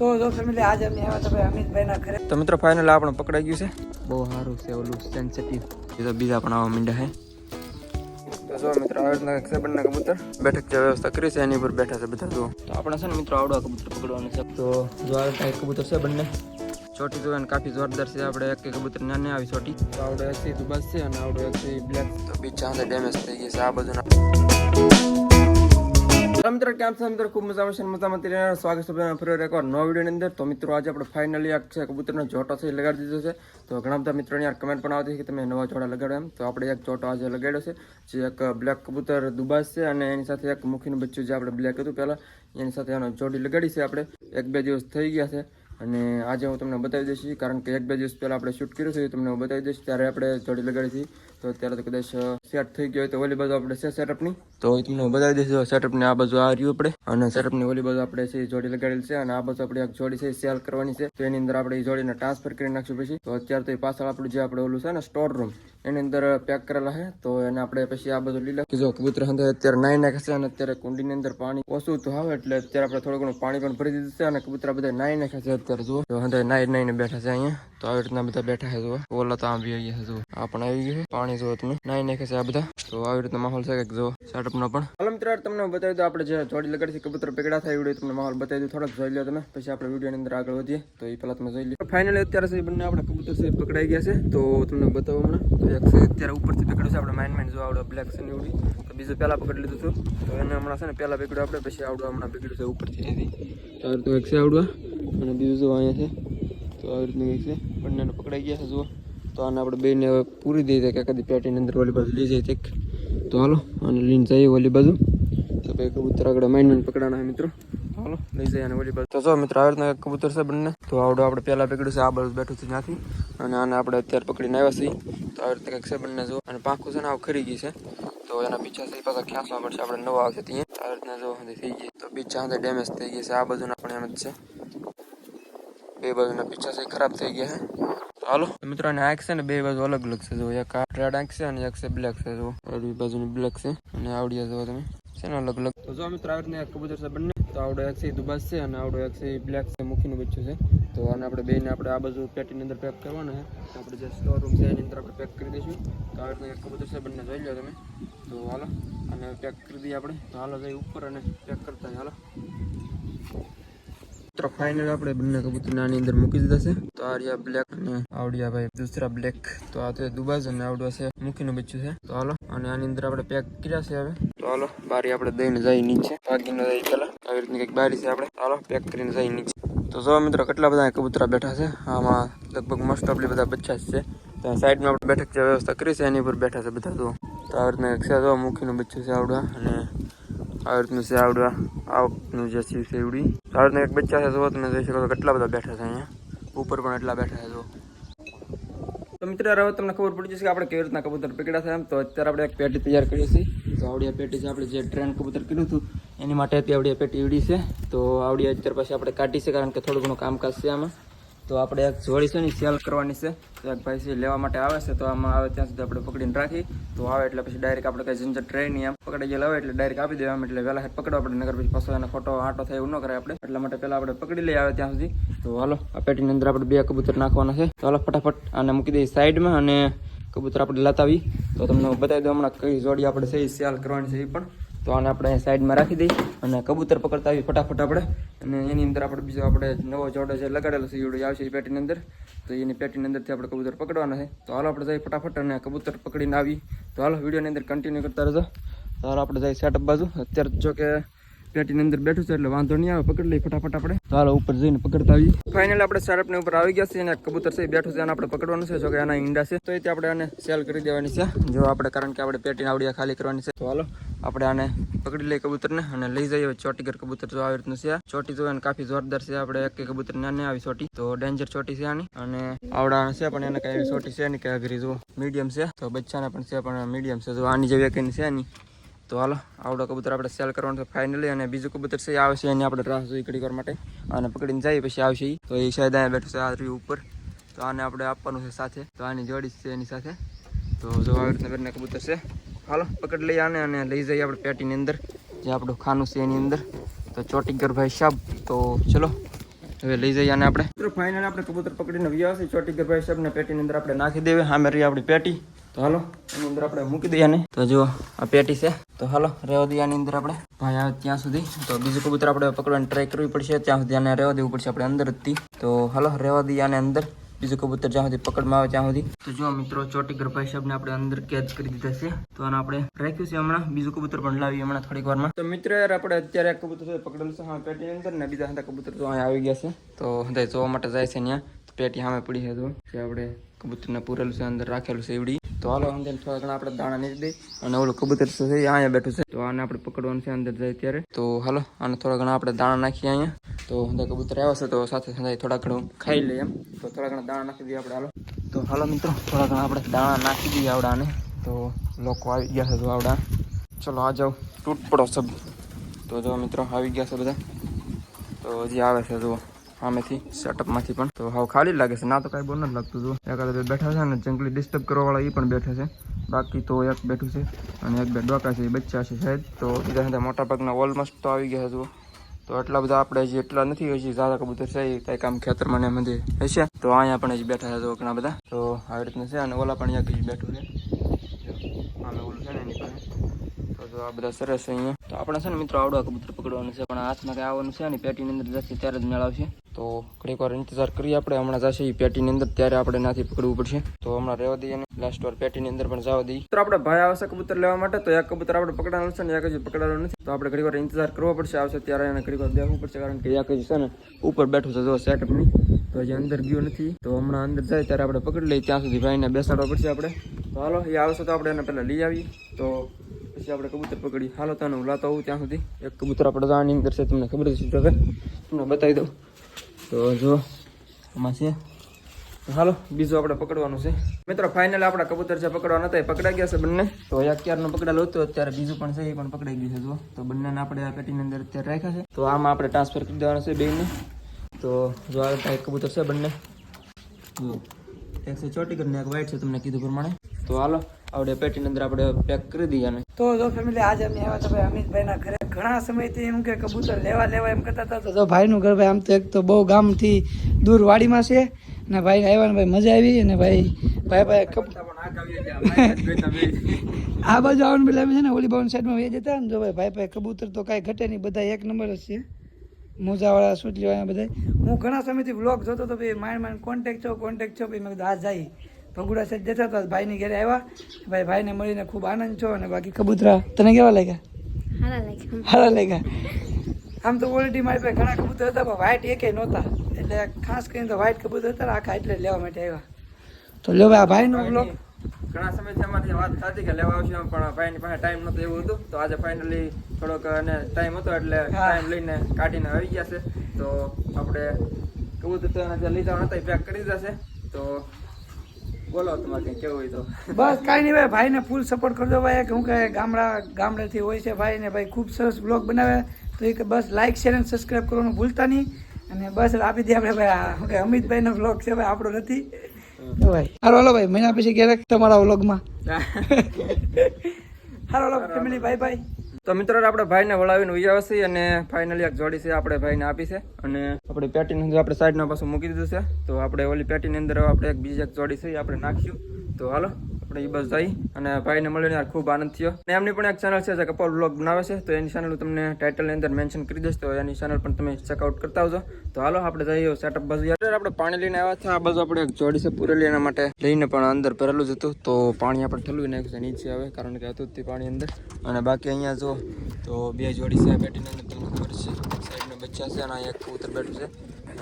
તો જો ફેમિલી આજે અમે આવ્યા હતા ભાઈ અમિતભાઈના ઘરે. તો મિત્રો ફાઇનલ આપણે પકડાઈ ગયું છે. બહુ સારું છે, ઓલું સેન્સિટિવ એ તો બીજા પણ આવા મીંડા હે તો જો મિત્રો આવી સેબનના કબૂતર બેઠક જે વ્યવસ્થા કરી એની ઉપર બેઠા છે બધા તો આપણે છે ને મિત્રો, આવડો કબૂતર પકડવાનું છે. તો જો આ એક કબૂતર છે બંને. ચોટી તો એને કાફી જોરદાર છે, આપણે એક કબૂતર નાની આવી ચોટી. તો આવડો એક થી બસ છે, અને આવડો એક બ્લેક તો ડેમેજ થઈ ગઈ છે, આ બધું તો મિત્રો, કેમ છે? મિત્રો, ખૂબ મજા આવશે મજામાં તેના સ્વાગત છે બધાનું ફરી એકવાર નવા વિડીયોની અંદર. તો મિત્રો, આજે આપણે ફાઇનલી આ છે કબૂતરનો જોટો છે લગાડી દીધો છે. તો ઘણા બધા મિત્રોની યાર કમેન્ટ પણ આવતી છે કે તમે નવા જોડા લગાડો એમ. તો આપણે એક જોટો આજે લગાડ્યો છે, જે એક બ્લેક કબૂતર દુબાસ છે અને એની સાથે એક મુખીનું બચ્ચું જે આપણે બ્લેક હતું પહેલાં, એની સાથે એનો જોડી લગાડી છે આપણે. એક બે દિવસ થઈ ગયા છે અને આજે હું તમને બતાવી દઈશ કારણ કે એક બે દિવસ પહેલાં આપણે શૂટ કર્યું છે તમને હું બતાવી દઈશ. ત્યારે આપણે જોડી લગાડી હતી. તો અત્યારે તો કદાચ સેટ થઈ ગયો હોય તો ઓલી બાજુ આપણે છે સેટઅપની તો તમને બતાવી દઈશું સેટઅપની આ બાજુ આ રહ્યું આપણે. અને સેટઅપની ઓલી બાજુ આપણે છે જોડી લગાડેલી છે અને આ બાજુ આપણે એક જોડી છે સેલ કરવાની છે. તો એની અંદર આપણે એ જોડીને ટ્રાન્સફર કરી નાખશું પછી. તો અત્યારે તો એ પાછળ આપણું જે આપણે ઓલું છે ને સ્ટોર રૂમ એની અંદર પેક કરેલા છે. તો એને આપણે પછી આ બધું લીલા જો કબૂતર અંદર અત્યારે નાઈ નાખે છે અને અત્યારે કુંડીની અંદર પાણી ઓછું તો આવે એટલે અત્યારે આપણે થોડું ઘણું પાણી પણ ભરી દીધું છે અને કબૂતરા બધા નાઈ નાખે છે અત્યારે જુઓ. તો અંદર નાઈ નાઈને બેઠા છે અહીંયા. તો આવી રીતના બધા બેઠા છે જુઓ. ઓલા તો આમ આવી ગયા છે આવી ગયું પાણી જુઓ તમે. નાઈ નાખે છે આ બધા. તો આવી રીતના માહોલ છે કે જુઓ સેટઅપ નો પણ. હાલ મિત્રો તમને બતાવી દો આપણે જે જોડી લગાડી છે, કબૂતર પેગડા થાય એવડે તમને માહોલ બતાવી દો થોડોક જોઈ લો તમે, પછી આપણે વિડીયોની અંદર આગળ વધીએ. તો એ પહેલા તમે જોઈ લો ફાઇનલી અત્યારે સુધી બંને આપણે કબૂતર છે પકડાઈ ગયા છે. તો તમને બતાવો હમણાં. તો એક છે અત્યારે ઉપરથી પકડ્યું છે, આપણે માઇન્ડ માઇન્ડ જો આવડે બ્લેક છે ને એવડી તો બીજું પહેલાં પકડી લીધું હતું તો એને હમણાં છે ને પહેલાં પકડ્યું આપણે પછી આવડું હમણાં પકડ્યું છે ઉપરથી. તો એક છે આવડવા, અને બીજું જો અહીંયા છે. તો આવી રીતની કંઈક છે. બંનેને પકડાઈ ગયા છે, જુઓ. તો આને આપણે બેને પૂરી દઈ દઈએ કે કદી પેટીની અંદર ઓલી બાજુ લઈ જઈએ એક. તો હાલો, અને લઈને જઈએ ઓલી બાજુ. તો ભાઈ કબૂતર આગળ માઇન્ડ માઇન્ડ પકડાના મિત્રો. હાલો, લઈ જાય અને ઓલી બાજુ. તો જો, મિત્રો, આવી રીતના કબૂતર છે બંને. તો આવડો આપણે પહેલાં પકડ્યું છે, આ બાજુ બેઠું છે ત્યાંથી. અને આને આપણે અત્યારે પકડીને આવ્યા છીએ. તો આવી રીતે કંઈક છે બંને જો અને પાંખું છે ને, આવું ખરી ગઈ છે. તો એના પીછા છે પાછા ખ્યાસવા પડશે આપણે નવા આવશે ત્યાં. આવી રીતના જો થઈ ગઈ તો બીજા ડેમેજ થઈ ગઈ છે, આ બાજુના પણ એમ જ છે. બે બાજુના પીછા છે, ખરાબ થઈ ગયા છે હાલો. મિત્રો અને આંખ છે ને, બે બાજુ અલગ અલગ છે જો એક રેડ આંખ છે અને એક છે બ્લેક છે જો એવી બાજુની બ્લેક છે. અને આવડી જો તમે. છે ને અલગ અલગ. તો જો મિત્રો, આવી રીતના કબૂતર છે બંને. તો આવડો એક છે દુબાસ છે અને આવડો એક છે બ્લેક છે મુખીનું બચ્ચું છે. તો આને આપણે બેને આપણે આ બાજુ પેટીની અંદર પેક કરવાના છે. આપણે જે સ્ટોર રૂમ છે એની અંદર આપણે પેક કરી દઈશું. તો આવી રીતના એક કબૂતર છે બંને જોઈ લો તમે. તો હાલો. અને પેક કરી દઈએ આપણે. તો હાલો જઈ ઉપર અને પેક કરતા હાલો. મિત્રો ફાઇનલ આપણે બંને કબૂતર આની અંદર મૂકી દીધા છે. તો આ રહ્યા બ્લેક અને આવડિયા ભાઈ, દૂસરા બ્લેક તો આ તો દુબાજ અને આવડવા છે, મૂકીનું બચ્ચું છે. તો હાલો, અને આની અંદર આપણે પેક કર્યા છે હવે. તો હાલો, બારી આપણે દઈને જઈ નીચે. ભાગીને જઈ પેલા આવી રીતની કંઈક બારી છે આપણે. હાલો પેક કરીને જઈ નીચે. તો જો મિત્રો, કેટલા બધા કબૂતરા બેઠા છે. આમાં લગભગ મોસ્ટ ઓફલી બધા બચ્ચા જ છે. ત્યાં સાઈડમાં આપણે બેઠક જે વ્યવસ્થા કરી છે, એની ઉપર બેઠા છે બધા તો તો આવી રીતના છે, જો બચ્ચું છે આવડવા અને આવી રીતનું છે આવડવા આવનું જે છે સેવડી આવી રીતના એક બચ્ચા છે જો તમે જોઈ શકો કેટલા બધા બેઠા છે અહીંયા. ઉપર પણ એટલા બેઠા છે જો. તો મિત્રો, હવે તમને ખબર પડી જશે કે આપણે કેવી રીતના કબૂતર પકડ્યા છે એમ. તો અત્યારે આપણે એક પેટી તૈયાર કરીએ છીએ. તો આવડી પેટી છે આપણે જે ટ્રેન કબૂતર કર્યું હતું, એની માટે હતી આવડી પેટી એવડી છે. તો આવડી અત્યારે પછી આપણે કાઢી છે, કારણ કે થોડું ઘણું કામકાજ છે આમાં. તો આપણે એક જોડી છે ને સેલ કરવાની છે. તો એક ભાઈ છે લેવા માટે આવે છે, તો આમાં આવે ત્યાં સુધી આપણે પકડીને રાખી. તો આવે એટલે પછી ડાયરેક્ટ આપણે કઈ જંજર ટ્રેન એમ પકડી ગયેલા આવે એટલે ડાયરેક્ટ આપી દેવા એટલે વહેલા હેઠ પકડવા પડે નગર પછી પાછો એને ખોટો આંટો થાય એવું ન કરે આપણે. એટલા માટે પહેલા આપણે પકડી લઈ આવે ત્યાં સુધી. તો હાલો, આ પેટીની અંદર આપણે બે કબૂતર નાખવાના છે. તો હાલો, ફટાફટ આને મૂકી દઈએ સાઈડમાં અને કબૂતર આપણે લતાવી. તો તમને બતાવી દઉં હમણાં કઈ જોડી આપણે છે એ સેલ કરવાની છે એ પણ. તો આને આપણે સાઈડમાં રાખી દઈએ અને કબૂતર પકડતા આવી ફટાફટ આપણે. અને એની અંદર આપણે બીજો આપણે નવો જોડો જે લગાડેલો છે, ઈવડો આવશે એ પેટીની અંદર. તો એની પેટીની અંદરથી આપણે કબૂતર પકડવાના છે. તો હાલો આપણે જઈએ ફટાફટ અને કબૂતર પકડીને આવી તો હાલો, વિડીયોની અંદર કન્ટિન્યુ કરતા રહેજો. તો હાલો, આપણે જઈએ સેટઅપ બાજુ. અત્યારે જો કે પેટીની અંદર બેઠું છે એટલે વાંધો નહીં આવે પકડી લઈ ફટાફટ આપણે. ચાલો ઉપર જઈને પકડતા આવીએ. ફાઇનલ આપણે સેટઅપની ઉપર આવી ગયા છે અને કબૂતર છે બેઠું છે અને આપણે પકડવાનું છે જો કે આના ઈંડા છે. તો એ આપણે આને સેલ કરી દેવાની છે. જો આપણે કારણ કે આપણે પેટીની આવડિયા ખાલી કરવાની છે. તો હાલો આપણે આને પકડી લઈએ કબૂતરને અને લઈ જઈએ ચોટીગર કબૂતર જો આવી રીતનું છે. ચોટી જો કાફી જોરદાર છે આપણે એક કબૂતર નાની આવી ચોટી. તો ડેન્જર ચોટી છે આની. અને આવડા છે પણ એને કઈ એવી ચોટી છે નહીં કે અઘરી જો મીડિયમ છે. તો બચ્ચાને પણ છે પણ મીડિયમ છે. જો આની જેવી કઈ છે નહીં. તો હાલો, આવડો કબૂતર આપણે સેલ કરવાનું છે ફાઇનલી અને બીજું કબૂતર છે આવશે એની આપણે રાહ જોઈ ઘડી કરવા માટે. અને પકડીને જઈએ પછી આવશે. તો એ શાયદ અહીંયા બેઠું છે આ રહ્યું ઉપર. તો આને આપણે આપવાનું છે સાથે. તો આની જોડી છે એની સાથે. તો જો આવી રીતના બંને કબૂતર છે. હાલો, પકડી લઈ આને અને લઈ જઈએ આપણે પેટીની અંદર, જે આપણું ખાનું છે એની અંદર. તો ચોટીગર ભાઈ સાહેબ તો ચલો, હવે લઈ જઈએ અને આપણે. મિત્રો ફાઇનલ આપણે કબૂતર પકડીને વ્યા છે ચોટીગર ભાઈ સાહેબને પેટીની અંદર આપણે નાખી દેવી. સામે રહી આપણી પેટી. તો હાલો, એની અંદર આપણે મૂકી દઈએ ને તો જુઓ આ પેટી છે. તો હાલો રહેવા દઈએ અંદર આપણે. ભાઈ આવે ત્યાં સુધી. તો બીજું કબૂતર આપણે પકડવાની ટ્રાય કરવી પડશે. ત્યાં સુધી આને રહેવા દેવું પડશે આપણે અંદરથી. તો હાલો રહેવા દઈએ અંદર. બીજું કબૂતર જ્યાં સુધી પકડમાં આવે ત્યાં સુધી. તો જો મિત્રો ચોટીગર ભાઈ સાહેબને આપણે અંદર કેદ કરી દીધા છે. તો આને આપણે રાખ્યું છે હમણાં. બીજું કબૂતર પણ લાવીએ હમણાં થોડીક વારમાં. તો મિત્રો, યાર આપણે અત્યારે કબૂતર પકડેલું છે હા પેટીની અંદર ને બીજા હતા કબૂતર તો અહીંયા આવી ગયા છે. તો બધા જોવા માટે જાય છે ત્યાં પેટી સામે પડી છે તો જે આપણે કબૂતરને પૂરેલું છે, અંદર રાખેલું છે એવડી તો હાલો, અંદર થોડા ઘણા આપણે દાણા નીચે દઈ અને ઓલું કબૂતર છે અહીંયા બેઠું છે. તો આને આપણે પકડવાનું છે અંદર જાય ત્યારે. તો હાલો, આને થોડા ઘણા આપણે દાણા નાખીએ અહીંયા. તો અંદર કબૂતર આવ્યો છે, તો સાથે સાથે થોડા ઘણું ખાઈ લઈએ એમ. તો થોડા ઘણા દાણા નાખી દઈએ આપણે, હાલો. તો હાલો મિત્રો, થોડા ઘણા આપણે દાણા નાખી દઈએ આવડાને. તો લોકો આવી ગયા છે તો આવડા. ચલો, આ જાઓ. તૂટ પડો સબ. તો જો મિત્રો, આવી ગયા છે બધા. તો હજી આવે છે, જુઓ. સામેથી સેટઅપમાંથી પણ. તો હાવ ખાલી લાગે છે. ના તો કાંઈ બોલ નથી લાગતું હતું. એકાદ બે બેઠા છે ને જંગલી ડિસ્ટર્બ કરવાવાળા એ પણ બેઠા છે. બાકી તો એક બેઠું છે અને એક બે ડોકા છે, એ બચ્ચા છે સાહેબ. તો બીજા સાથે મોટા ભાગના ઓલમોસ્ટ તો આવી ગયા છે તો એટલા બધા આપણે હજી એટલા નથી હજી ઝાડા કબૂતર છે, એ કંઈક આમ ખેતરમાં ને મંદિર હશે. તો અહીંયા પણ હજી બેઠા છે ઘણા બધા. તો આવી રીતના છે અને ઓલા પણ હજી બેઠું છે. આમે ઓલું છે ને એની પાસે. જો આ બધા સરસ અહીંયા. તો આપણે છે ને મિત્રો આવડો કબૂતર પકડવાનું છે, પણ હાથમાં કંઈ આવવાનું છે ને પેટીની અંદર જશે ત્યારે જ મેળવશે તો ઘડીક વાર ઇંતજાર કરીએ આપણે, હમણાં જશે એ પેટીની અંદર, ત્યારે આપણે નાથી પકડવું પડશે. તો હમણાં રહેવા દઈએ ને લાસ્ટ વાર પેટીની અંદર પણ જવા દઈએ. તો આપણે ભાઈ આવશે કબૂતર લેવા માટે, તો એક કબૂતર આપણે પકડવાનું છે ને, એક હજી પકડવાનું નથી. તો આપણે ઘડીક વાર ઇંતજાર કરવો પડશે, આવશે ત્યારે એને ઘડીક વાર બેસવું પડશે, કારણ કે એક હજી છે ને, ઉપર બેઠું છે જો સેટઅપની તો હજી અંદર ગયું નથી. તો હમણાં અંદર જાય ત્યારે આપણે પકડી લઈએ, ત્યાં સુધી ભાઈને બેસાડવા પડશે આપણે. તો હાલો, એ આવશે તો આપણે એને પહેલાં લઈ આવીએ. તો પછી આપણે કબૂતર પકડી. હાલો તને હું લાતો આવું ત્યાં સુધી. એક કબૂતર આપણે આની અંદર છે તમને ખબર છે હવે તમને બતાવી દઉં. તો જો, આમાં છે. હાલો, બીજું આપણે પકડવાનું છે. મિત્રો ફાઇનલ આપણા કબૂતર છે પકડવા નતા એ પકડાઈ ગયા છે બંને. તો અત્યારનો ક્યારનું હતો હતું અત્યારે બીજું પણ છે, એ પણ પકડાઈ ગયું છે, જો. તો બંનેને આપણે આ પેટીની અંદર અત્યારે રાખ્યા છે. તો આમાં આપણે ટ્રાન્સફર કરી દેવાનું છે બેને તો જો આ કબૂતર છે બંને. એક છે ચોટી કરીને, એક વાઇટ છે, તમને કીધું પ્રમાણે. તો હાલો આપણે પેટીની અંદર આપણે પેક કરી દઈએ આને તો જો ફેમિલી આજે અમે આવ્યા હતા ભાઈ અમિતભાઈના ઘરે ઘણા સમયથી એમ કે કબૂતર લેવા લેવા એમ કરતા હતા. તો ભાઈનું ઘર ભાઈ, આમ તો એક તો બહુ ગામથી દૂર વાડીમાં છે. અને ભાઈ આવ્યા ને ભાઈ મજા આવી અને ભાઈ ભાઈ ભાઈ આ બાજુ આવવાનું પેલા છે ને ઓલી બાજુ સાઈડમાં વેચ જતા ને જો ભાઈ ભાઈ ભાઈ કબૂતર તો કાંઈ ઘટે નહીં બધા એક નંબર જ છે. મોજાવાળા, સુટલીવાળા બધા હું ઘણા સમયથી વ્લોગ જોતો હતો, ભાઈ માઇન્ડ માઇન્ડ કોન્ટેક્ટ છો કોન્ટેક્ટ છો, ભાઈ, મેં કીધું, આ જાય. ભગુડા સાઈડ જતા હતા ભાઈની ઘરે આવ્યા. ભાઈ ભાઈને મળીને ખૂબ આનંદ છો અને બાકી કબૂતરા તને કેવા લાગ્યા? સારા લાગ્યા. આમ તો ઓલરેડી મારી પાસે ઘણા કબૂતર હતા પણ વ્હાઇટ એકે નહોતા. એટલે ખાસ કરીને તો વ્હાઇટ કબૂતર હતા આખા એટલે લેવા માટે આવ્યા. તો લ્યો ભાઈ આ ભાઈનો બ્લોગ ઘણા સમયથી અમારી વાત થતી કે લેવા આવશે પણ ભાઈની પાસે ટાઈમ નતો એવું હતું. તો આજે ફાઇનલી થોડોક અને ટાઈમ હતો એટલે ટાઈમ લઈને કાઢીને આવી ગયા છે. તો આપણે કબૂતર લીધા નતા પેક કરી દીધા છે. તો બોલો તમારે કંઈ કેવું હોય તો. બસ કાંઈ નહીં ભાઈ ભાઈને ફૂલ સપોર્ટ કરજો ભાઈ. કે હું કહે ગામડા ગામડેથી હોય છે ભાઈ ને ભાઈ ખૂબ સરસ બ્લોગ બનાવે. તો એ કે બસ લાઇક શેર અને સબસ્ક્રાઈબ કરવાનું ભૂલતા નહીં. અને બસ આપી દે આપણે ભાઈ કે અમિતભાઈનો બ્લોગ છે ભાઈ આપણો નથી. તો ભાઈ હારો હાલો ભાઈ મહિના પછી ક્યારેક તમારા વ્લોગમાં હારો હાલો ફેમિલી બાય બાય તો મિત્રો આપણે ભાઈને વળાવીને ઉજાવે છે અને ફાઇનલી એક જોડી છે આપણે ભાઈને આપી છે. અને આપણે પેટીની અંદર આપણે સાઈડના પાછું મૂકી દીધું છે. તો આપણે ઓલી પેટીની અંદર આપણે એક બીજી એક જોડી છે આપણે નાખ્યું તો હાલો. આપણે એ બસ જઈ અને ભાઈને મળીને ખૂબ આનંદ થયો. અને એમની પણ એક ચેનલ છે જે કપલ બ્લોગ બનાવે છે, તો એની ચેનલ તમને ટાઇટલની અંદર મેન્શન કરી દઈશ, તો એની ચેનલ પણ તમે ચેકઆઉટ કરતા આવજો. તો હાલો, આપણે જઈએ સેટઅપ બાજુ આપણે પાણી લઈને આવ્યા હતા આ બાજુ આપણે એક જોડી છે પૂરેલી, એના માટે લઈને પણ અંદર ભરેલું જ હતું. તો પાણી આપણે ઠલવી નાખ્યું છે નીચે આવે, કારણ કે હતું તે પાણી અંદર. અને બાકી અહીંયા જો, તો બે જોડી છે બેટીની અંદર તમને ખબર છે. સાઈડના બચ્ચા છે અને એક કબૂતર બેઠું છે.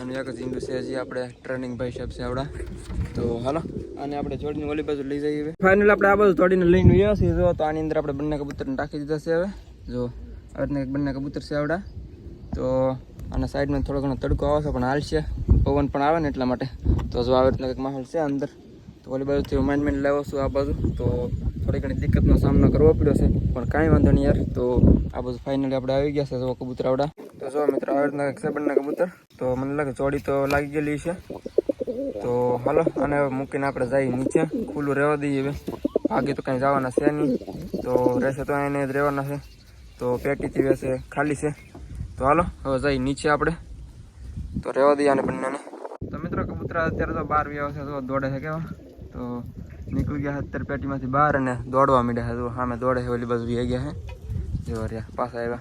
અને એક જ ઈંડું છે, હજી આપણે ટ્રેનિંગ ભાઈ સાહેબ છે આપણા તો હાલો. આને આપણે જોડીને ઓલી બાજુ લઈ જઈએ ફાઇનલ આપણે આ બાજુ જોડીને લઈને ગયા છીએ. જો, તો આની અંદર આપણે બંને કબૂતરને રાખી દીધા છે હવે. જો, આ રીતના એક બંને કબૂતર છે આવડા. તો આના સાઈડમાં થોડો ઘણો તડકો આવે છે, પણ હાલશે પવન પણ આવે ને એટલા માટે. તો જો આવી રીતના કંઈક માહોલ છે અંદર, તો ઓલી બાજુથી માઇન્ડ માઇન્ડ છું આ બાજુ. તો થોડી ઘણી દિક્કતનો સામનો કરવો પડ્યો છે, પણ કાંઈ વાંધો નહીં યાર. તો આ બધું ફાઇનલી આપણે આવી ગયા છે, જો કબૂતર આવડા. તો જો મિત્રો, આવી રીતના છે બંને કબૂતર. તો મને લાગે ચોડી તો લાગી ગયેલી છે. તો હાલો, અને મૂકીને આપણે જઈએ નીચે. ખુલ્લું રહેવા દઈએ હવે. ભાગી તો કંઈ જવાના છે નહીં. તો રહેશે તો એને જ રહેવાના છે. તો પેટીથી રહેશે, ખાલી છે. તો હાલો, હવે જઈએ નીચે આપણે. તો રહેવા દઈએ આને બંનેને. તો મિત્રો, કબૂતરા અત્યારે તો બહાર વ્યવસ્થા તો દોડે છે કેવા? તો નીકળી ગયા અત્યારે પેટીમાંથી બહાર અને દોડવા માંડ્યા છે. તો સામે દોડે છે, ઓલી બાજુ ગયા છે. જો રહ્યા, પાછા આવ્યા.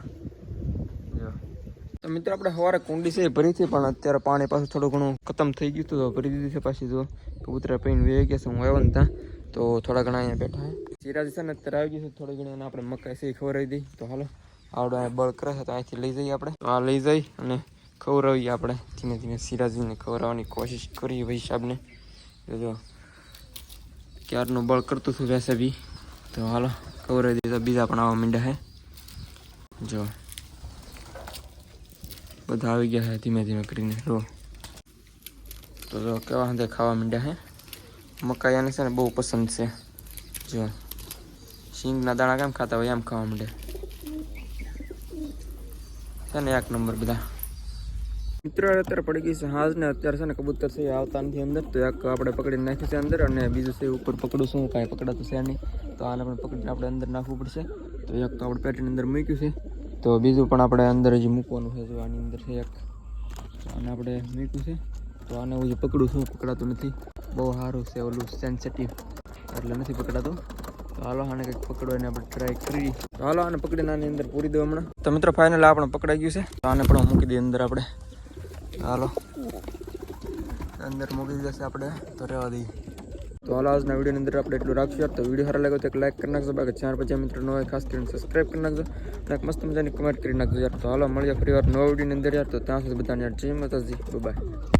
તો મિત્રો આપણે સવારે કુંડી છે ભરી હતી પણ અત્યારે પાણી પાછું થોડું ઘણું ખતમ થઈ ગયું હતું ભરી દીધી છે પાછી જો. કબૂતરા પૈન વે ગયા છે, હું આવ્યો ને ત્યાં. તો થોડા ઘણા અહીંયા બેઠા છે. સિરાજ છે ને અત્યારે આવી ગયું છે, થોડી ઘણી આપણે મકાઈ છે ખવડાવી દઈ તો હાલો, આવડો અહીંયા બળ કરે છે, તો અહીંથી લઈ જઈએ આપણે. આ લઈ જઈ અને ખવડાવીએ આપણે. ધીમે ધીમે સિરાજીને ખવડાવવાની કોશિશ કરીએ ભાઈ સાહેબને. જો, ક્યારનું બળ કરતું હતું વેસે બી તો હાલો, ખવડાવી દઈએ બીજા પણ આવવા માંડ્યા છે. જો. બધા આવી ગયા છે ધીમે ધીમે કરીને. રો તો જો કેવા હંધે ખાવા માંડ્યા છે મકાઈ આને છે ને બહુ પસંદ છે. જો. શીંગના દાણા કેમ ખાતા હોય એમ ખાવા માંડે છે ને એક નંબર બધા. મિત્રો અત્યારે પડી ગઈ છે હાજ ને અત્યારે છે ને કબૂતર છે આવતા નથી અંદર. તો એક આપણે પકડીને નાખ્યું છે અંદર અને બીજું છે ઉપર પકડું છું કાંઈ પકડાતું છે નહીં. તો આને પણ પકડીને આપણે અંદર નાખવું પડશે. તો એક તો આપણે પેટીની અંદર મૂક્યું છે. તો બીજું પણ આપણે અંદર જ મૂકવાનું છે, જો આની અંદર છે એક. આને આપણે મૂક્યું છે. તો આને હું જે પકડું છું, પકડાતું નથી. બહુ સારું છે ઓલું સેન્સિટિવ એટલે નથી પકડાતું. તો હાલો, આને કંઈક પકડવાની આપણે ટ્રાય કરી. તો હાલો, આને પકડીને આની અંદર પૂરી દો હમણાં. તો મિત્રો ફાઇનલ આપણે પકડાઈ ગયું છે. તો આને પણ મૂકી દઈએ અંદર આપણે. હાલો. અંદર મૂકી જશે આપણે. તો રહેવા દઈએ. તો હાલ, આજના વિડીયોની અંદર આપણે એટલું રાખશું યાર તો વીડિયો સારા લાગ્યો તો એક લાઇક કરી નાખજો, બાકી ચાર પછી મિત્રો નવા ખાસ કરીને સબસ્ક્રાઈબ કરી નાખજો. અને એક મસ્ત મજાની કમેન્ટ કરી નાખજો યાર. તો હાલો, મળીએ ફરી વાર નવા વિડીયોની અંદર યાર. તો ત્યાં સુધી બધાને યાર, જય માતાજી. બાય